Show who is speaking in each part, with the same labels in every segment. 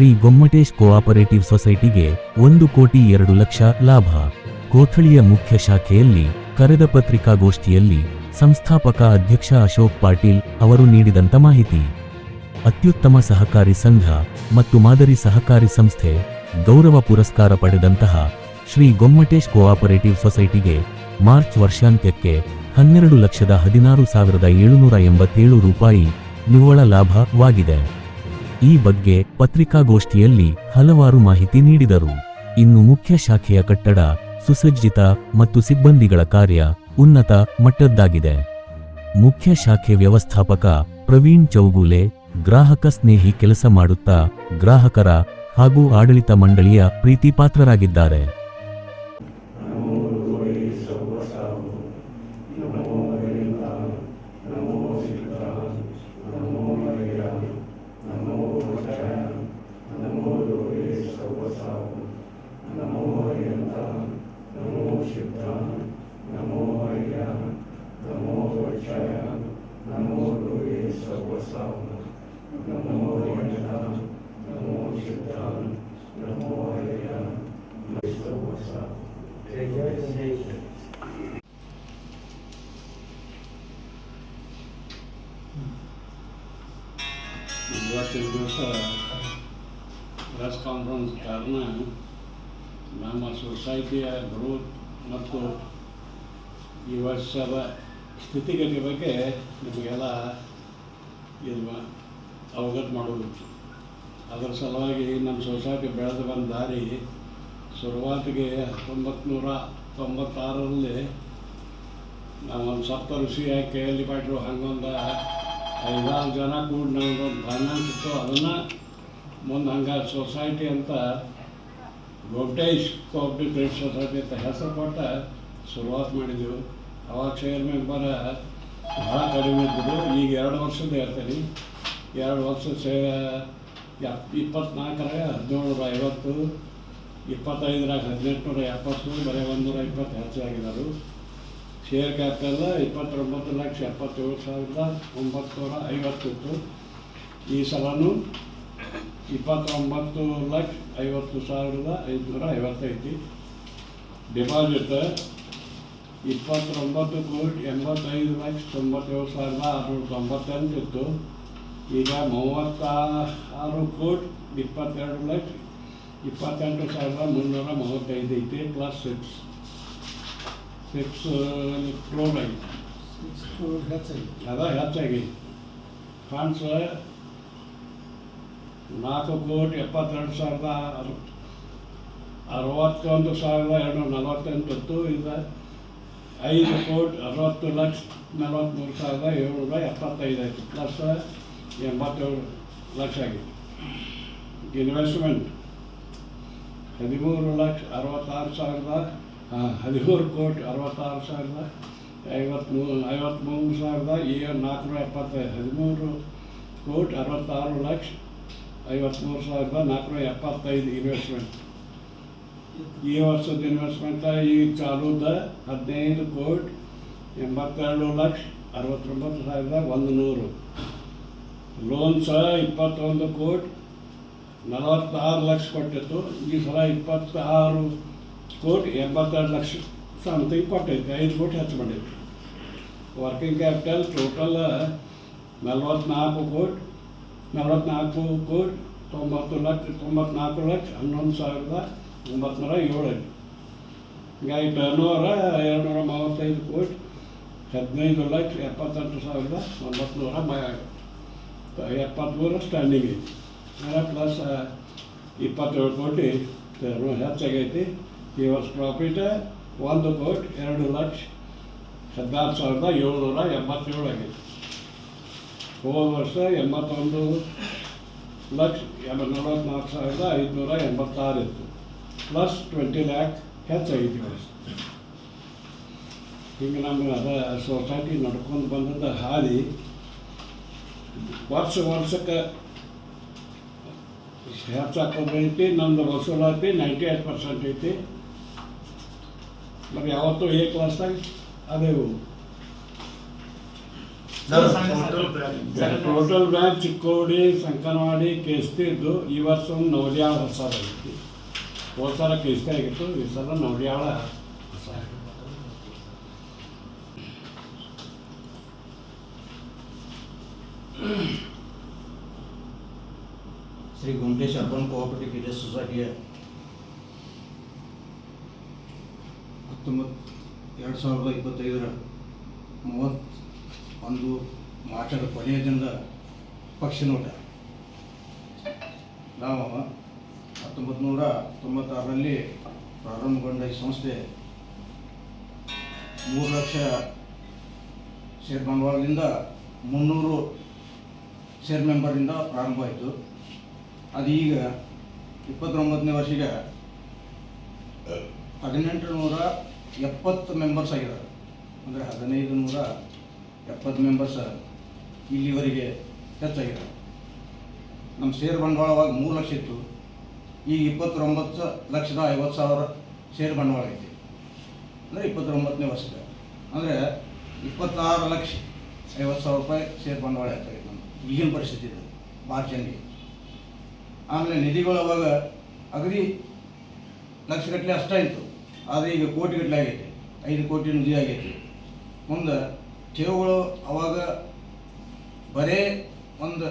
Speaker 1: Shri Gommatesh cooperative ಸೊಸೈಟಿಗೆ ಒಂದು ಕೋಟಿ ಎರಡು ಲಕ್ಷ ಲಾಭ. ಕೋಥಳಿಯ ಮುಖ್ಯ ಶಾಖೆಯಲ್ಲಿ ಕರೆದ ಪತ್ರಿಕಾಗೋಷ್ಠಿಯಲ್ಲಿ ಸಂಸ್ಥಾಪಕ ಅಧ್ಯಕ್ಷ ಅಶೋಕ್ ಪಾಟೀಲ್ ಅವರು ನೀಡಿದಂತ ಮಾಹಿತಿ. ಅತ್ಯುತ್ತಮ ಸಹಕಾರಿ ಸಂಘ ಮತ್ತು ಮಾದರಿ ಸಹಕಾರಿ ಸಂಸ್ಥೆ ಗೌರವ ಪುರಸ್ಕಾರ ಪಡೆದಂತಹ ಶ್ರೀ ಗೊಮ್ಮಟೇಶ್ ಕೋಆಪರೇಟಿವ್ ಸೊಸೈಟಿಗೆ ಮಾರ್ಚ್ ವರ್ಷಾಂತ್ಯಕ್ಕೆ ಹನ್ನೆರಡು ಲಕ್ಷದ ಹದಿನಾರು ಸಾವಿರದ ಏಳುನೂರ ಎಂಬತ್ತೇಳು ರೂಪಾಯಿ ನಿವ್ವಳ ಲಾಭವಾಗಿದೆ. ಈ ಬಗ್ಗೆ ಪತ್ರಿಕಾಗೋಷ್ಠಿಯಲ್ಲಿ ಹಲವಾರು ಮಾಹಿತಿ ನೀಡಿದರು. ಇನ್ನು ಮುಖ್ಯ ಶಾಖೆಯ ಕಟ್ಟಡ, ಸುಸಜ್ಜಿತ ಮತ್ತು ಸಿಬ್ಬಂದಿಗಳ ಕಾರ್ಯ ಉನ್ನತ ಮಟ್ಟದ್ದಾಗಿದೆ. ಮುಖ್ಯ ಶಾಖೆ ವ್ಯವಸ್ಥಾಪಕ ಪ್ರವೀಣ್ ಚೌಗುಲೆ ಗ್ರಾಹಕ ಸ್ನೇಹಿ ಕೆಲಸ ಮಾಡುತ್ತಾ ಗ್ರಾಹಕರ ಹಾಗೂ ಆಡಳಿತ ಮಂಡಳಿಯ ಪ್ರೀತಿಪಾತ್ರರಾಗಿದ್ದಾರೆ.
Speaker 2: ಇವತ್ತಿನ ದಿವಸ ಪ್ರೆಸ್ ಕಾನ್ಫರೆನ್ಸ್ ಕಾರಣ ನಮ್ಮ ಸೊಸೈಟಿಯ ಗ್ರೋತ್ ಮತ್ತು ಈ ವರ್ಷದ ಸ್ಥಿತಿಗತಿ ಬಗ್ಗೆ ನಿಮಗೆಲ್ಲ ಮಾ- ಅವಗತ ಮಾಡೋದು ಅದರ ಸಲುವಾಗಿ ನಮ್ಮ ಸೊಸೈಟಿ ಬೆಳೆದು ಬಂದ ದಾರಿ ಶುರುವಾತಿಗೆ ಹತ್ತೊಂಬತ್ತು ನೂರ ತೊಂಬತ್ತಾರರಲ್ಲಿ ನಾವೊಂದು ಸಪ್ತ ಋಷಿಯಾಗಿ ಕೈಯಲ್ಲಿ ಮಾಡಿರು ಹಂಗೊಂದು ಐದಾರು ಜನ ಕೂಡ ನಮ್ದೊಂದು ಫೈನಾನ್ಸ್ ಇತ್ತು. ಅದನ್ನು ಮುಂದೆ ಹಂಗೆ ಸೊಸೈಟಿ ಅಂತ ಗೊಬ್ಟೇಶ್ ಕೋಆಪ್ರೇಟಿವ್ ಸೊಸೈಟಿ ಅಂತ ಹೆಸರು ಕೊಟ್ಟ ಶುರುವಾತ್ ಮಾಡಿದ್ದೆವು ಅವಾಗ ಚೇರ್ ಮೆಂಬರ್ ಭಾಳ ಕಡಿಮೆ ಇದ್ದರು ಈಗ ಎರಡು ವರ್ಷದ ಹೇಳ್ತೀನಿ. ಎರಡು ವರ್ಷ ಸೇ, ಎಪ್ ಇಪ್ಪತ್ನಾಲ್ಕರಾಗ ಹದಿನೇಳುನೂರ ಐವತ್ತು, ಇಪ್ಪತ್ತೈದರಾಗ ಹದಿನೆಂಟುನೂರ ಎಪ್ಪತ್ತು, ಬರೀ ಒಂದೂರ ಇಪ್ಪತ್ತು ಹೆಚ್ಚಾಗಿದ್ದಾರೆ ಶೇರ್ ಕ್ಯಾಪಿಟಲ್ ಇಪ್ಪತ್ತೊಂಬತ್ತು ಲಕ್ಷ ಎಪ್ಪತ್ತೇಳು ಸಾವಿರದ ಒಂಬತ್ತೂರ ಐವತ್ತಿತ್ತು ಈ ಸಲನೂ ಇಪ್ಪತ್ತೊಂಬತ್ತು ಲಕ್ಷ ಐವತ್ತು ಸಾವಿರದ ಐದುನೂರ ಐವತ್ತೈತಿ ಡಿಪಾಸಿಟ್ ಇಪ್ಪತ್ತೊಂಬತ್ತು ಕೋಟಿ ಎಂಬತ್ತೈದು ಲಕ್ಷ ತೊಂಬತ್ತೇಳು ಸಾವಿರದ ಆರುನೂರ ತೊಂಬತ್ತೆಂಟು ಇತ್ತು. ಈಗ ಮೂವತ್ತಾರು ಕೋಟಿ ಇಪ್ಪತ್ತೆರಡು ಲಕ್ಷ ಇಪ್ಪತ್ತೆಂಟು ಸಾವಿರದ ಮುನ್ನೂರ ಮೂವತ್ತೈದು ಐತಿ ಪ್ಲಸ್ ಸಿಕ್ಸ್ ಸಿಕ್ಸ್ ಕ್ರೋಡ್ ಐತಿ. ಅದ ಹೆಚ್ಚಾಗಿ ಫಂಡ್ಸ್ ನಾಲ್ಕು ಕೋಟಿ ಎಪ್ಪತ್ತೆರಡು ಸಾವಿರದ ಅರು ಅರವತ್ತೊಂದು ಸಾವಿರದ ಎರಡು ನಲವತ್ತೆಂಟು ಇತ್ತು. ಈಗ ಐದು ಕೋಟಿ, ಅರವತ್ತು ಲಕ್ಷ ನಲವತ್ತ್ಮೂರು ಸಾವಿರದ ಏಳ್ನೂರ ಎಪ್ಪತ್ತೈದು ಆಯಿತು. ಪ್ಲಸ್ ಎಂಬತ್ತೇಳು ಲಕ್ಷ ಆಗಿದೆ ಇನ್ವೆಸ್ಟ್ಮೆಂಟ್ ಹದಿಮೂರು ಲಕ್ಷ, ಅರವತ್ತಾರು ಸಾವಿರದ ಹದಿಮೂರು ಕೋಟಿ, ಅರವತ್ತಾರು ಸಾವಿರದ ಐವತ್ಮೂರು ಐವತ್ತ್ಮೂರು ಸಾವಿರದ ಏಳು ನಾಲ್ಕುನೂರ ಎಪ್ಪತ್ತೈದು, ಹದಿಮೂರು ಕೋಟಿ, ಅರವತ್ತಾರು ಲಕ್ಷ ಐವತ್ತ್ಮೂರು ಸಾವಿರದ ನಾಲ್ಕುನೂರ ಎಪ್ಪತ್ತೈದು ಇನ್ವೆಸ್ಟ್ಮೆಂಟ್ ಈ ವರ್ಷದ ಇನ್ವೆಸ್ಟ್ಮೆಂಟ್ ಈಗ ಚಾಲೂದ ಹದಿನೈದು ಕೋಟಿ ಎಂಬತ್ತೆರಡು ಲಕ್ಷ ಅರವತ್ತೊಂಬತ್ತು ಸಾವಿರದ ಒಂದು ನೂರು ಲೋನ್ಸ್ ಇಪ್ಪತ್ತೊಂದು ಕೋಟಿ ನಲವತ್ತಾರು ಲಕ್ಷ ಕೊಟ್ಟಿತ್ತು. ಈ ಸಲ ಇಪ್ಪತ್ತಾರು ಕೋಟಿ ಎಂಬತ್ತೆರಡು ಲಕ್ಷ ಸಮಥಿಂಗ್ ಕೊಟ್ಟೈತೆ ಐದು ಕೋಟಿ ಹೆಚ್ಚು ಮಾಡೈತಿ ವರ್ಕಿಂಗ್ ಕ್ಯಾಪಿಟಲ್ ಟೋಟಲ್ ನಲ್ವತ್ನಾಲ್ಕು ಕೋಟಿ, ನಲವತ್ನಾಲ್ಕು ಕೋಟಿ ತೊಂಬತ್ತು ಲಕ್ಷ ತೊಂಬತ್ನಾಲ್ಕು ಲಕ್ಷ ಹನ್ನೊಂದು ಸಾವಿರದ ಒಂಬತ್ತುನೂರ ಏಳು. ಐತಿ ಹೀಗಾಗಿ ಬೆನ್ನೂರ ಎರಡು ನೂರ ಮೂವತ್ತೈದು ಕೋಟಿ ಹದಿನೈದು ಲಕ್ಷ ಎಪ್ಪತ್ತೆಂಟು ಸಾವಿರದ ಒಂಬತ್ತುನೂರ ಮ ಎಪ್ಪತ್ತ್ಮೂರು ಸ್ಟ್ಯಾಂಡಿಂಗ್ ಐತಿ ಆಮೇಲೆ ಪ್ಲಸ್ ಇಪ್ಪತ್ತೇಳು ಕೋಟಿ ಹೆಚ್ಚಾಗೈತಿ. ಈ ವರ್ಷ ಪ್ರಾಫಿಟ್ ಒಂದು ಕೋಟಿ ಎರಡು ಲಕ್ಷ ಹದಿನಾರು ಸಾವಿರದ ಏಳ್ನೂರ ಎಂಬತ್ತೇಳು ಆಗೈತಿ ಹೋದ ವರ್ಷ ಎಂಬತ್ತೊಂದು ಲಕ್ಷ ನಲವತ್ತ್ನಾಲ್ಕು ಸಾವಿರದ ಐದುನೂರ ಎಂಬತ್ತಾರು ಇತ್ತು. ಪ್ಲಸ್ ಟ್ವೆಂಟಿ ಲ್ಯಾಕ್ ವರ್ಷ ಹಿಂಗೆ ನಮ್ಮ ಅದ ಸೊಸೈಟಿ ನಡ್ಕೊಂಡು ಬಂದದ್ದು ಹಾದಿ ವರ್ಷ ವರ್ಷಕ್ಕೆ ಹೆಚ್ಚಾಕೋದು ಐತಿ ನಮ್ದು ವಸೂಲಾತಿ ನೈಂಟಿ ಏಟ್ ಪರ್ಸೆಂಟ್ ಐತಿ ಮತ್ತು ಯಾವತ್ತೂ ಏ ಕ್ಲಾಸ್ದಾಗ ಅದೇವು ಟೋಟಲ್ ಬ್ಯಾಂಕ್ ಚಿಕ್ಕೋಡಿ ಸಂಕನವಾಡಿ ಕೇಸ್ತಿ ಇದ್ದು ಈ ವರ್ಷ ಒಂದು ನವಲಿಯಾಳ ಹೊಸ ಐತಿ ಹೋದ ಸಲ ಆಗಿತ್ತು, ಈ ಸಲ ನೋಡ್ಯಾಳ
Speaker 3: Shri Guntesh urban cooperative credit ಸೊಸೈಟಿಯ. ಹತ್ತೊಂಬತ್ತು ಎರಡು ಸಾವಿರದ ಇಪ್ಪತ್ತೈದರ ಮೂವತ್ತು ಒಂದು ಮಾರ್ಚದ ಕೊನೆಯ ದಿನದ ಪಕ್ಷಿ ನೋಟ. ನಾವು ಹತ್ತೊಂಬತ್ತು ನೂರ ತೊಂಬತ್ತಾರರಲ್ಲಿ ಪ್ರಾರಂಭಗೊಂಡ ಈ ಸಂಸ್ಥೆ ಮೂರು ಲಕ್ಷ ಶೇರ್ ಬಂಡವಾಳದಿಂದ ಮುನ್ನೂರು ಶೇರ್ ಮೆಂಬರಿಂದ ಪ್ರಾರಂಭ ಆಯಿತು ಅದು ಈಗ ಇಪ್ಪತ್ತೊಂಬತ್ತನೇ ವರ್ಷಿಗೆ ಹದಿನೆಂಟು ನೂರ ಎಪ್ಪತ್ತು ಮೆಂಬರ್ಸ್ ಆಗಿದ್ದಾರೆ. ಅಂದರೆ ಹದಿನೈದು ನೂರ ಎಪ್ಪತ್ತು ಮೆಂಬರ್ಸ್ ಇಲ್ಲಿವರೆಗೆ ಹೆಚ್ಚಾಗಿದೆ. ನಮ್ಮ ಶೇರ್ ಬಂಡವಾಳವಾಗಿ ಮೂರು ಲಕ್ಷ ಇತ್ತು. ಈಗ ಇಪ್ಪತ್ತೊಂಬತ್ತು ಲಕ್ಷದ ಐವತ್ತು ಸಾವಿರ ಷೇರು ಬಂಡವಾಳ ಐತಿ. ಅಂದರೆ ಇಪ್ಪತ್ತೊಂಬತ್ತನೇ ವರ್ಷದ ಅಂದರೆ ಇಪ್ಪತ್ತಾರು ಲಕ್ಷ ಐವತ್ತು ಸಾವಿರ ರೂಪಾಯಿ ಷೇರು ಬಂಡವಾಳ ಆಗ್ತಾಯಿತ್ತು ನಮ್ಮ ಈಗಿನ ಪರಿಸ್ಥಿತಿ ಇದೆ. ಎಂಡಿಗೆ ಆಮೇಲೆ ನಿಧಿಗಳು ಅವಾಗ ಅಗದಿ ಲಕ್ಷಗಟ್ಟಲೆ ಅಷ್ಟೇ ಇತ್ತು. ಆದರೆ ಈಗ ಕೋಟಿಗಟ್ಟಲೆ ಆಗೈತೆ. ಐದು ಕೋಟಿ ನಿಧಿ ಆಗೈತಿ. ಮುಂದೆ ಠೇವುಗಳು ಅವಾಗ ಬರೇ ಒಂದು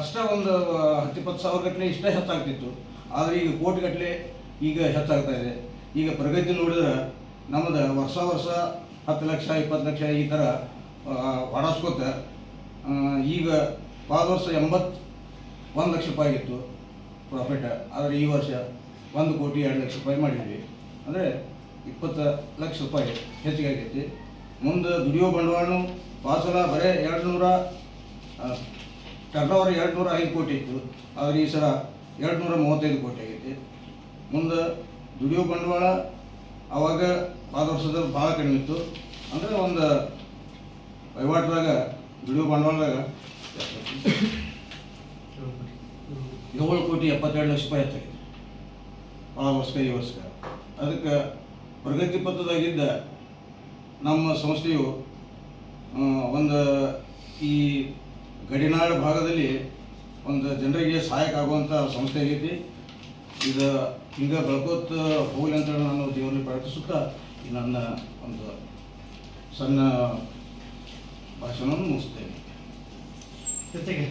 Speaker 3: ಅಷ್ಟೇ ಒಂದು ಹತ್ತು ಇಪ್ಪತ್ತು ಸಾವಿರ ಗಟ್ಟಲೆ ಇಷ್ಟೇ ಹೆಚ್ಚಾಗ್ತಿತ್ತು. ಆದರೆ ಈಗ ಕೋಟಿ ಗಟ್ಟಲೆ ಈಗ ಹೆಚ್ಚಾಗ್ತಾ ಇದೆ. ಈಗ ಪ್ರಗತಿ ನೋಡಿದ್ರೆ ನಮ್ಮದು ವರ್ಷ ವರ್ಷ ಹತ್ತು ಲಕ್ಷ, ಇಪ್ಪತ್ತು ಲಕ್ಷ ಈ ಥರ ಹೊಡಸ್ಕೋತ ಈಗ ಹೋದ ವರ್ಷ ಎಂಬತ್ತು ಒಂದು ಲಕ್ಷ ರೂಪಾಯಿ ಆಗಿತ್ತು ಪ್ರಾಫಿಟ್ ಆದರೆ ಈ ವರ್ಷ ಒಂದು ಕೋಟಿ, ಎರಡು ಲಕ್ಷ ರೂಪಾಯಿ ಮಾಡಿದ್ವಿ. ಅಂದರೆ ಇಪ್ಪತ್ತು ಲಕ್ಷ ರೂಪಾಯಿ ಹೆಚ್ಚಿಗೆ ಆಗೈತಿ. ಮುಂದೆ ದುಡಿಯೋ ಬಂಡವಾಳನು ಪಾಸಲ ಬರೀ ಎರಡು ನೂರ ಟರ್ನೋವರ್ ಎರಡು ನೂರ ಐದು ಕೋಟಿ ಇತ್ತು. ಆದರೆ ಈ ಸಲ ಎರಡು ನೂರ ಮೂವತ್ತೈದು ಕೋಟಿ ಆಗೈತಿ. ಮುಂದೆ ದುಡಿಯೋ ಬಂಡವಾಳ ಅವಾಗ ಹೋದ ವರ್ಷದಲ್ಲಿ ಭಾಳ ಕಡಿಮೆ ಇತ್ತು. ಅಂದರೆ ಒಂದು ವಹಿವಾಟದಾಗ, ದುಡಿಯೋ ಬಂಡವಾಳದಾಗ ಏಳು ಕೋಟಿ ಎಪ್ಪತ್ತೆರಡು ಲಕ್ಷ ರೂಪಾಯಿ ಆಯ್ತು ಆ ವರ್ಷಕ್ಕೆ ಈ ವರ್ಷಕ್ಕೆ ಅದಕ್ಕೆ ಪ್ರಗತಿ ಪಥದಾಗಿದ್ದ ನಮ್ಮ ಸಂಸ್ಥೆಯು ಒಂದು ಈ ಗಡಿನಾಡು ಭಾಗದಲ್ಲಿ ಒಂದು ಜನರಿಗೆ ಸಹಾಯಕ ಆಗುವಂಥ ಸಂಸ್ಥೆ ಆಗೈತಿ ಇದು ಈಗ ಬೆಳ್ಕೋತ ಹೋಗಲಿ ಅಂತ ನಾನು ದೇವರಲ್ಲಿ ಪ್ರಾರ್ಥಿಸುತ್ತಾ ನನ್ನ ಒಂದು ಸಣ್ಣ ಭಾಷಣವನ್ನು ಮುಗಿಸ್ತೇನೆ.
Speaker 4: ಜೊತೆಗೆ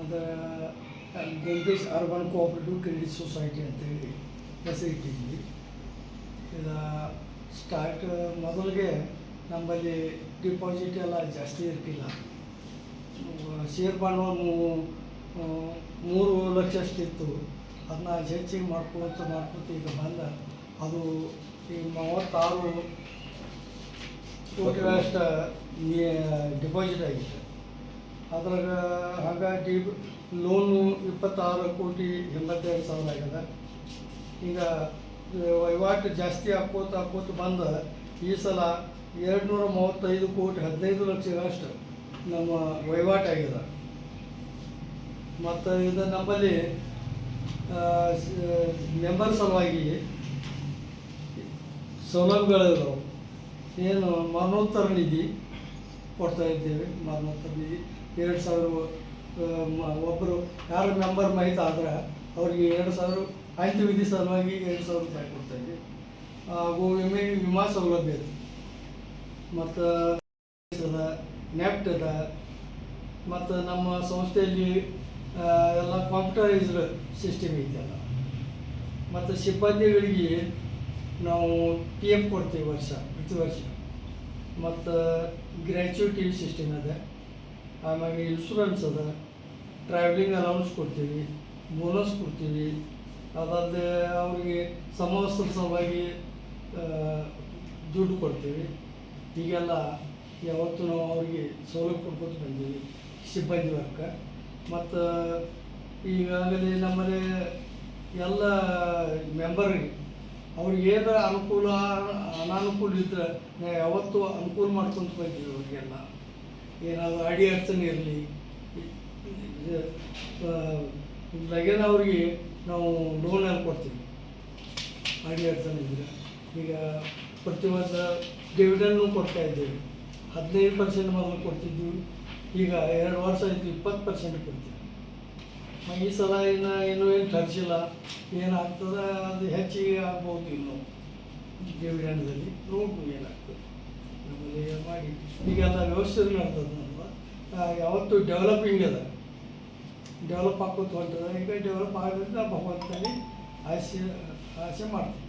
Speaker 4: ಅದು ಗೋಲ್ಬೇಸ್ ಅರ್ಬನ್ ಕೋಆಪರೇಟಿವ್ ಕ್ರೆಡಿಟ್ ಸೊಸೈಟಿ ಅಂತೇಳಿ ಹೆಸರಿಟ್ಟಿದ್ವಿ. ಇದು ಸ್ಟಾರ್ಟ್ ಮೊದಲಿಗೆ ನಮ್ಮಲ್ಲಿ ಡಿಪಾಸಿಟ್ ಎಲ್ಲ ಜಾಸ್ತಿ ಇರ್ತಿಲ್ಲ. ಶೇರ್ ಆ, ಮೂರು ಲಕ್ಷ ಅಷ್ಟಿತ್ತು ಅದನ್ನ ಹೆಚ್ಚಿಗೆ ಮಾಡ್ಕೊತ ಮಾಡ್ಕೊತ ಈಗ ಬಂದ. ಅದು ಈಗ ಮೂವತ್ತಾರು ಕೋಟಿ ಅಷ್ಟು ಡಿಪಾಸಿಟ್ ಆಗಿತ್ತು ಅದ್ರಾಗ ಹಾಗಾಗಿ ಲೋನು ಇಪ್ಪತ್ತಾರು ಕೋಟಿ ಎಂಬತ್ತೆರಡು ಸಾವಿರ ಆಗ್ಯದ ಈಗ ವಹಿವಾಟು ಜಾಸ್ತಿ ಹಾಕೋತ ಹಾಕೋತ ಬಂದ ಈ ಸಲ ಎರಡು ನೂರ ಮೂವತ್ತೈದು ಕೋಟಿ, ಹದಿನೈದು ಲಕ್ಷಗಳಷ್ಟು ನಮ್ಮ ವಹಿವಾಟಾಗಿದೆ ಮತ್ತು ಇದು ನಮ್ಮಲ್ಲಿ ಮೆಂಬರ್ ಸಲುವಾಗಿ ಸೌಲಭ್ಯಗಳಿದಾವೆ. ಏನು ಮರಣೋತ್ತರ ನಿಧಿ ಕೊಡ್ತಾ ಇದ್ದೇವೆ. ಮರಣೋತ್ತರ ನಿಧಿ ಎರಡು ಸಾವಿರ ಒಬ್ಬರು ಯಾರು ಮೆಂಬರ್ ಮಾಹಿತಿ ಆದರೆ ಅವರಿಗೆ ಎರಡು ಸಾವಿರ, ಅಂತ್ಯವಿಧಿ ಸಲುವಾಗಿ ಎರಡು ಸಾವಿರ ರೂಪಾಯಿ ಕೊಡ್ತಾ ಇದ್ದೀವಿ. ಹಾಗೂ ವಿಮೆ, ವಿಮಾ ಸೌಲಭ್ಯ ಇದೆ. ಮತ್ತು ಅದ ನೆಫ್ಟ್ ಅದ, ಮತ್ತು ನಮ್ಮ ಸಂಸ್ಥೆಯಲ್ಲಿ ಎಲ್ಲ ಕಂಪ್ಯೂಟರೈಸ್ಡ್ ಸಿಸ್ಟಮ್ ಇದೆಯಲ್ಲ ಮತ್ತು ಸಿಬ್ಬಂದಿಗಳಿಗೆ ನಾವು ಪಿ ಎಫ್ ಕೊಡ್ತೀವಿ ವರ್ಷ, ಪ್ರತಿ ವರ್ಷ. ಮತ್ತು ಗ್ರ್ಯಾಚ್ಯುಟಿ ಸಿಸ್ಟಮ್ ಅದ. ಆಮೇಲೆ ಇನ್ಶೂರೆನ್ಸ್ ಅದ. ಟ್ರಾವೆಲಿಂಗ್ ಅಲೌನ್ಸ್ ಕೊಡ್ತೀವಿ ಬೋನಸ್ ಕೊಡ್ತೀವಿ. ಅದಲ್ಲದೆ ಅವರಿಗೆ ಸಮವಸ್ತ್ರ ಸಲುವಾಗಿ ದುಡ್ಡು ಕೊಡ್ತೀವಿ. ಹೀಗೆಲ್ಲ ಯಾವತ್ತೂ ನಾವು ಅವರಿಗೆ ಸೌಲಭ್ಯ ಕೊಡ್ಕೊತ ಬಂದೀವಿ, ಸಿಬ್ಬಂದಿ ವರ್ಗ. ಮತ್ತು ಈಗಾಗಲೇ ನಮ್ಮಲ್ಲಿ ಎಲ್ಲ ಮೆಂಬರ್ಗೆ ಅವ್ರಿಗೆ ಏನಾರ ಅನುಕೂಲ, ಅನಾನುಕೂಲ ಇದ್ರೆ ನಾವು ಯಾವತ್ತು ಅನುಕೂಲ ಮಾಡ್ಕೊಂತ ಬಂದೀವಿ ಅವ್ರಿಗೆಲ್ಲ. ಏನಾದರೂ ಅಡಿ ಅಡಚಣೆ ಇರಲಿ ಲಗೇನ ಅವ್ರಿಗೆ ನಾವು ಲೋನ್ ಎಲ್ಲ ಕೊಡ್ತೀವಿ. ಅಡಿ ಅಡಚಣೆ ಇದ್ದರೆ ಈಗ ಪ್ರತಿ ವರ್ಷ ಡಿವಿಡೆಂಡ್ನು ಕೊಡ್ತಾ ಇದ್ದೇವೆ. ಹದಿನೈದು ಪರ್ಸೆಂಟ್ ಮೊದಲು ಕೊಡ್ತಿದ್ವಿ. ಈಗ ಎರಡು ವರ್ಷ ಆಯಿತು, ಇಪ್ಪತ್ತು ಪರ್ಸೆಂಟ್ ಕೊಡ್ತೀವಿ. ಈ ಸಲ ಇನ್ನು ಇನ್ನೂ ಏನು ಖರ್ಚಿಲ್ಲ. ಏನಾಗ್ತದೆ ಅದು ಹೆಚ್ಚಿಗೆ ಆಗ್ಬೋದು ಇನ್ನು. ಡಿವಿಡೆಂಡ್ದಲ್ಲಿ ನೋಡ್ಬೋದು ಏನಾಗ್ತದೆ. ನಮ್ಮಲ್ಲಿ ಮಾಡಿ ಈಗೆಲ್ಲ ವ್ಯವಸ್ಥೆ ನಡ್ತದೆ ಯಾವತ್ತು ಡೆವಲಪಿಂಗ್ ಅದ. ಡೆವಲಪ್ ಆಗೋದು ಹೊಂಟದ ಈಗ ಡೆವಲಪ್ ಆಗೋದ್ರಿಂದ ಭಗವಂತನಲ್ಲಿ ಆಸೆ ಆಸೆ ಮಾಡ್ತೀವಿ